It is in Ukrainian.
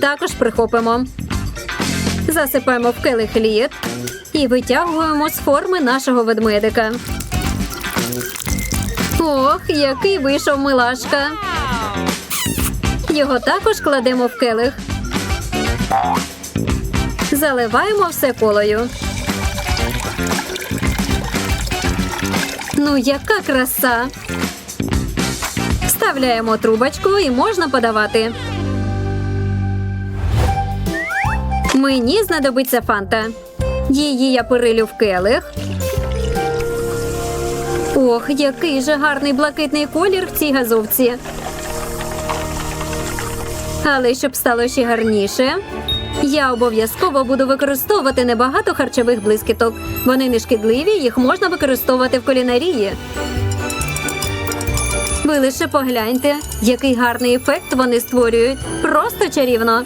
також прихопимо. Засипаємо в келих лід і витягуємо з форми нашого ведмедика. Ох, який вийшов милашка. Його також кладемо в келих. Заливаємо все колою. Ну, яка краса! Вставляємо трубочку і можна подавати. Мені знадобиться фанта. Її я перилю в келих. Ох, який же гарний блакитний колір в цій газовці. Але щоб стало ще гарніше, я обов'язково буду використовувати небагато харчових блискіток. Вони не шкідливі, їх можна використовувати в кулінарії. Ви лише погляньте, який гарний ефект вони створюють. Просто чарівно.